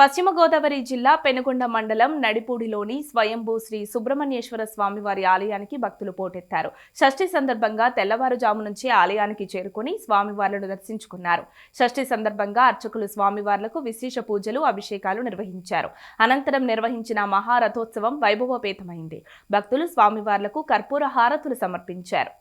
పశ్చిమ గోదావరి జిల్లా పెనుగొండ మండలం నడిపూడిలోని స్వయంభూ శ్రీ సుబ్రహ్మణ్యేశ్వర స్వామివారి ఆలయానికి భక్తులు పోటెత్తారు. షష్ఠి సందర్భంగా తెల్లవారుజాము నుంచి ఆలయానికి చేరుకుని స్వామివార్లను దర్శించుకున్నారు. షష్ఠి సందర్భంగా అర్చకులు స్వామివార్లకు విశేష పూజలు అభిషేకాలు నిర్వహించారు. అనంతరం నిర్వహించిన మహారథోత్సవం వైభవపేతమైంది. భక్తులు స్వామివార్లకు కర్పూర హారతులు సమర్పించారు.